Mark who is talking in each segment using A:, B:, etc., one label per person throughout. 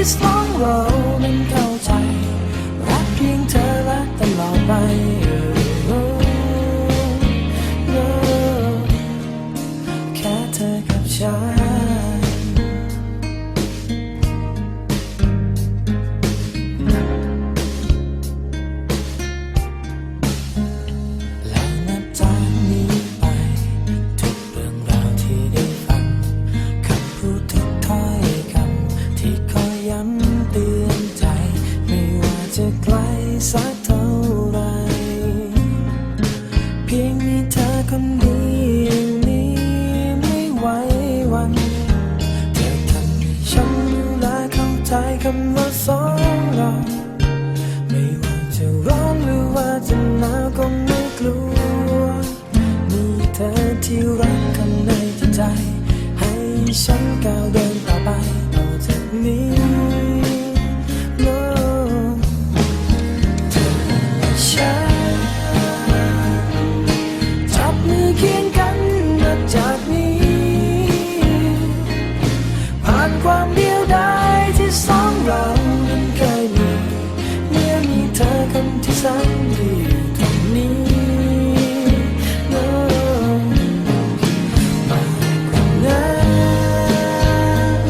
A: กที่ส คนดียวนี้ไม่ไหววันเธอทำให้ฉันรู้และเข้าใจคำว่าสองเราไม่ว่าจะร้อนหรือว่าจะหนาวก็ไม่กลัวมีเธอที่รักข้างในใจ ให้ฉันกัน นที่แานดีตรงนี้นะมากกว่านั้น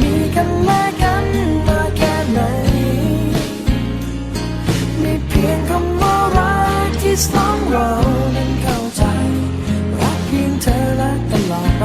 A: มีกันและกันมาแค่ไหนมีเพียงคำว่ารักที่สองเรานั้นเข้าใจ รักเพียงเธอและตลอดไป